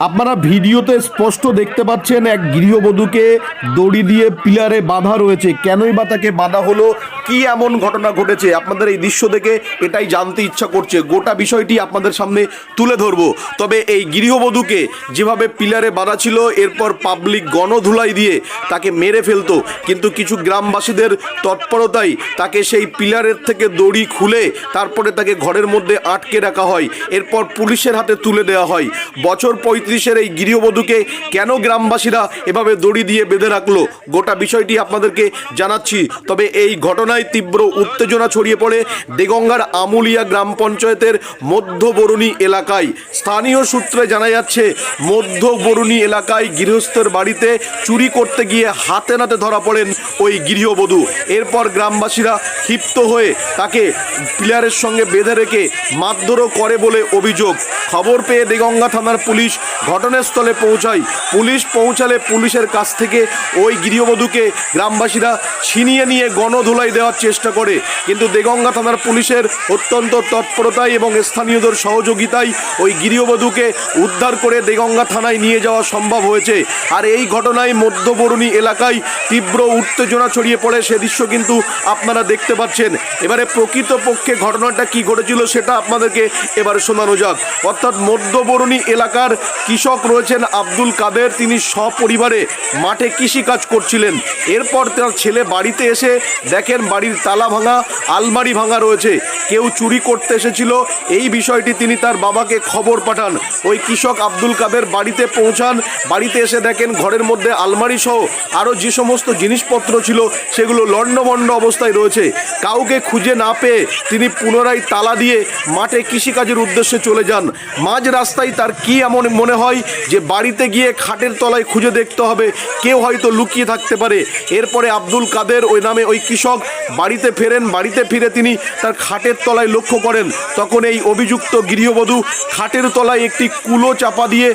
আপনারা ভিডিওতে স্পষ্ট দেখতে পাচ্ছেন এক গৃহবধূকে দড়ি দিয়ে পিলারে বাঁধা রয়েছে। কেনই বা তাকে বাঁধা হলো? কি এমন ঘটনা ঘটেছে? আপনাদের এই দৃশ্য দেখে এটাই জানতে ইচ্ছা করছে। গোটা বিষয়টি আপনাদের সামনে তুলে ধরবো। তবে এই গৃহবধূকে যেভাবে পিলারে বাঁধা ছিল, এরপর পাবলিক গণধুলাই দিয়ে তাকে মেরে ফেলতো, কিন্তু কিছু গ্রামবাসীদের তৎপরতায় তাকে সেই পিলারের থেকে দড়ি খুলে তারপরে তাকে ঘরের মধ্যে আটকে রাখা হয়। এরপর পুলিশের হাতে তুলে দেওয়া হয়। বছর পঁয়ত্রিশের এই গৃহবধূকে কেন গ্রামবাসীরা এভাবে দড়ি দিয়ে বেঁধে রাখল? গোটা বিষয়টি আপনাদেরকে জানাচ্ছি। তবে এই ঘটনায় তীব্র উত্তেজনা ছড়িয়ে পড়ে দেগঙ্গার আমুলিয়া গ্রাম পঞ্চায়েতের মধ্যবরণী এলাকায়। স্থানীয় সূত্রে জানা যাচ্ছে, মধ্যবরণী এলাকায় গৃহস্থের বাড়িতে চুরি করতে গিয়ে হাতে নাতে ধরা পড়েন ওই গৃহবধূ। এরপর গ্রামবাসীরা ক্ষিপ্ত হয়ে তাকে পিলারের সঙ্গে বেঁধে রেখে মারধরও করে বলে অভিযোগ। খবর পেয়ে দেগঙ্গা থানার পুলিশ ঘটনাস্থলে পৌঁছায়। পুলিশ পৌঁছালে পুলিশের কাছ থেকে ওই গৃহবধূকে গ্রামবাসীরা ছিনিয়ে নিয়ে গণধুলাই দেওয়ার চেষ্টা করে। কিন্তু দেগঙ্গা থানার পুলিশের অত্যন্ত তৎপরতায় এবং স্থানীয়দের সহযোগিতায় ওই গৃহবধূকে উদ্ধার করে দেগঙ্গা থানায় নিয়ে যাওয়া সম্ভব হয়েছে। আর এই ঘটনায় মধ্যবরণী এলাকায় তীব্র উত্তেজনা ছড়িয়ে পড়ে, সে দৃশ্য কিন্তু আপনারা দেখতে পাচ্ছেন। এবারে প্রকৃতপক্ষে ঘটনাটা কি ঘটেছিল সেটা আপনাদেরকে এবারে শোনানো যাক। অর্থাৎ মধ্যবরণী এলাকার কৃষক রয়েছেন আব্দুল কাদের। তিনি সপরিবারে মাঠে কৃষিকাজ করছিলেন। এরপর তার ছেলে বাড়িতে এসে দেখেন বাড়ির তালা ভাঙা, আলমারি ভাঙা রয়েছে। কেউ চুরি করতে এসেছিল। এই বিষয়টি তিনি তার বাবাকে খবর পাঠান। ওই কৃষক আব্দুল কাদের বাড়িতে পৌঁছান। বাড়িতে এসে দেখেন ঘরের মধ্যে আলমারি সহ আরও যে সমস্ত জিনিসপত্র ছিল, সেগুলো লণ্ডভণ্ড অবস্থায় রয়েছে। কাউকে খুঁজে না পেয়ে তিনি পুনরায় তালা দিয়ে মাঠে কৃষিকাজের উদ্দেশ্যে চলে যান। মাঝ রাস্তায় তার কি এমন মনে হয় যে বাড়িতে গিয়ে খাটের তলায় খুঁজে দেখতে হবে। কেউ হয়তো লুকিয়ে থাকতে পারে। এরপরে আব্দুল কাদের ওই নামে ওই কৃষক বাড়িতে ফেরেন। বাড়িতে ফিরে তিনি তার খাটের তলায় লক্ষ্য করেন। তখন এই অভিযুক্ত গৃহবধূ খাটের তলায় একটি কুলো চাপা দিয়ে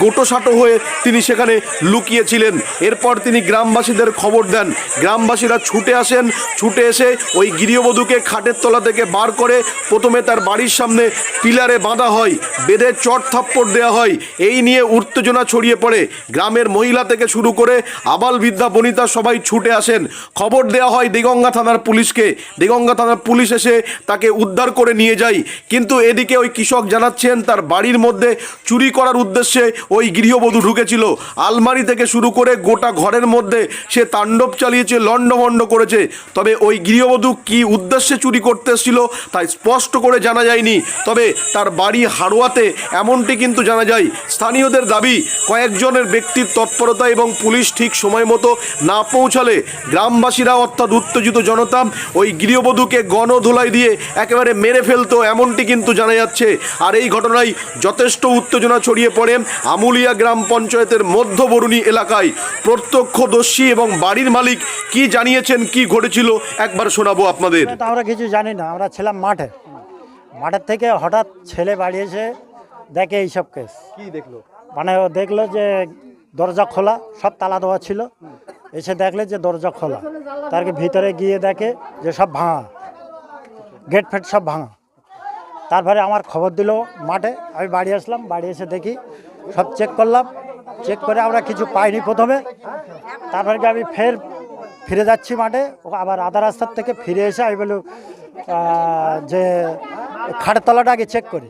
গোটোসাটো হয়ে তিনি সেখানে লুকিয়েছিলেন। এরপর তিনি গ্রামবাসীদের খবর দেন। গ্রামবাসীরা ছুটে আসেন। ছুটে এসে ওই গৃহবধূকে খাটের তলা থেকে বার করে প্রথমে তার বাড়ির সামনে পিলারে বাঁধা হয়। বেঁধে চট থাপ্পড় দেওয়া হয়। এই নিয়ে উত্তেজনা ছড়িয়ে পড়ে। গ্রামের মহিলা থেকে শুরু করে আবাল বৃদ্ধা বনিতা সবাই ছুটে আসেন। খবর দেওয়া হয় দেগঙ্গা থানার পুলিশকে। দেগঙ্গা থানার পুলিশ এসে তাকে উদ্ধার করে নিয়ে যায়। কিন্তু এদিকে ওই কৃষক জানাচ্ছেন, তার বাড়ির মধ্যে চুরি করার উদ্দেশ্যে ওই গৃহবধূ ঢুকেছিল। আলমারি থেকে শুরু করে গোটা ঘরের মধ্যে সে তাণ্ডব চালিয়েছে, লণ্ডভণ্ড করেছে। তবে ওই গৃহবধূ কি উদ্দেশ্যে চুরি করতে এসেছিল তাই স্পষ্ট করে জানা যায়নি। তবে তার বাড়ি হাড়োয়াতে এমনটি কিন্তু জানা যায় স্থানীয়দের দাবি, কয়েকজনের ব্যক্তির তৎপরতা এবং পুলিশ ঠিক সময় মতো না পৌঁছালে গ্রামবাসীরা অর্থাৎ উত্তেজিত জনতা ওই গৃহবধূকে গণধোলাই দিয়ে একেবারে মেরে ফেলতো, এমনটি কিন্তু জানা যাচ্ছে। আর এই ঘটনায় যথেষ্ট উত্তেজনা ছড়িয়ে পড়ে আমুলিয়া গ্রাম পঞ্চায়েতের মধ্যবরণী এলাকায়। প্রত্যক্ষদর্শী এবং বাড়ির মালিক কি জানিয়েছেন, কি ঘটেছিল, একবার শোনাবো আপনাদের। আমরা কিছু জানি না, আমরা ছিলাম মাঠে। মাঠের থেকে হঠাৎ ছেলে বাড়িয়েছে দেখে এইসব কেস। কি দেখল? মানে ও দেখল যে দরজা খোলা সব তালা দেওয়া ছিল। এসে দেখলে যে দরজা খোলা। তার কি ভিতরে গিয়ে দেখে যে সব ভাঙা। গেট ফেট সব ভাঙা। তারপরে আমার খবর দিল মাঠে। আমি বাড়ি আসলাম বাড়ি এসে দেখি সব চেক করলাম। চেক করে আমরা কিছু পাইনি প্রথমে। তারপরে আমি ফের ফিরে যাচ্ছি মাঠে। ও আবার আধা রাস্তার থেকে ফিরে এসে আমি বলি যে খাটের তলাটা আগে চেক করি।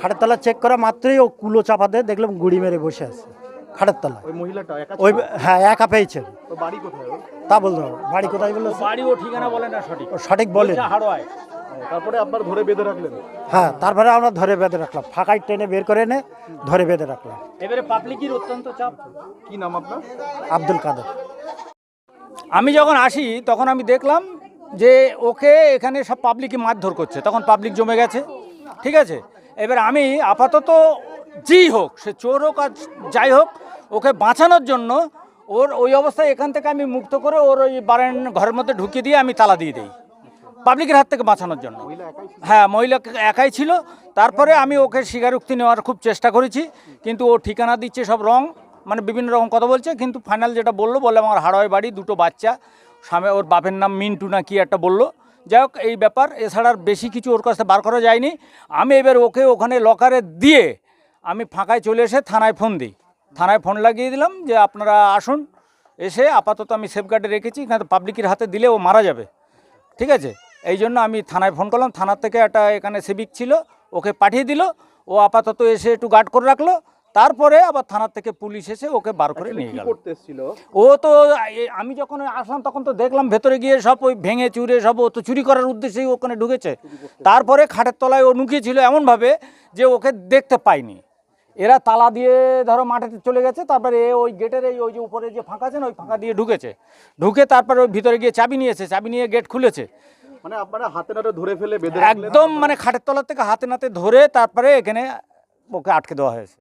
খাটের তলা চেক করা মাত্রই ও কুলো চাপা দিয়ে দেখলাম গুড়ি মেরে বসে আছে খাটের তলা ওই মহিলাটা একা ওই হ্যাঁ একা পেয়েছে। তো বাড়ি কোথায় তা বলতে হবে বাড়ি কোথায় বলল বাড়ি ও ঠিকানা বলে না সঠিক। ও সঠিক বলে হাড়োয়ায়। তারপরে আপনার ধরে বেঁধে রাখলেন? হ্যাঁ তারপরে আমরা ধরে বেঁধে রাখলাম। ফাঁকায় টেনে বের করে এনে ধরে বেঁধে রাখলাম। এবারে পাবলিকের অত্যন্ত চাপ। কি নাম আপনার? আব্দুল কাদের। আমি যখন আসি তখন আমি দেখলাম যে ওকে এখানে সব পাবলিকই মারধর করছে। তখন পাবলিক জমে গেছে। ঠিক আছে? এবার আমি আপাতত যেই হোক, সে চোর হোক আর যাই হোক, ওকে বাঁচানোর জন্য ওর ওই অবস্থায় এখান থেকে আমি মুক্ত করে ওর ওই বারেন ঘরের মধ্যে ঢুকিয়ে দিয়ে আমি তালা দিয়ে দিই, পাবলিকের হাত থেকে বাঁচানোর জন্য। হ্যাঁ মহিলা একাই ছিল। তারপরে আমি ওকে স্বীকারোক্তি নেওয়ার খুব চেষ্টা করেছি, কিন্তু ও ঠিকানা দিচ্ছে সব রং মানে বিভিন্ন রকম কথা বলছে, কিন্তু ফাইনাল যেটা বলল বলে আমার হাড়য় বাড়ি, দুটো বাচ্চা, স্বামী ওর বাপের নাম মিন্টু না কি একটা বলল যাই হোক এই ব্যাপার। এছাড়া আর বেশি কিছু ওর কাছে বার করা যায়নি। আমি এবার ওকে ওখানে লকারে দিয়ে আমি ফাঁকায় চলে এসে থানায় ফোন দিই। থানায় ফোন লাগিয়ে দিলাম যে, আপনারা আসুন। এসে আপাতত আমি সেফগার্ডে রেখেছি। এখানে পাবলিকের হাতে দিলে ও মারা যাবে। ঠিক আছে? এই জন্য আমি থানায় ফোন করলাম। থানার থেকে একটা এখানে সিভিক ছিল, ওকে পাঠিয়ে দিল। ও আপাতত এসে একটু গার্ড করে রাখল। তারপরে আবার থানার থেকে পুলিশ এসে ওকে বার করে নিয়ে কি গেল। ও তো আমি যখন আসলাম তখন তো দেখলাম ভেতরে গিয়ে সব ওই ভেঙে চুরে সব ও তো চুরি করার উদ্দেশ্যেই ওখানে ঢুকেছে। তারপরে খাটের তলায় ও নুকিয়েছিল এমনভাবে যে ওকে দেখতে পাইনি এরা তালা দিয়ে ধরো মাঠে চলে গেছে তারপরে এ ওই গেটের এই ওই যে উপরে যে ফাঁকা আছে না ওই ফাঁকা দিয়ে ঢুকেছে। ঢুকে তারপরে ওই ভিতরে গিয়ে চাবি নিয়েছে চাবি নিয়ে গেট খুলেছে। মানে আপনারা হাতে নাতে ধরে ফেলে বেঁধে একদম মানে খাটের তলা থেকে হাতে নাতে ধরে তারপরে এখানে ওকে আটকে দেওয়া হয়েছে।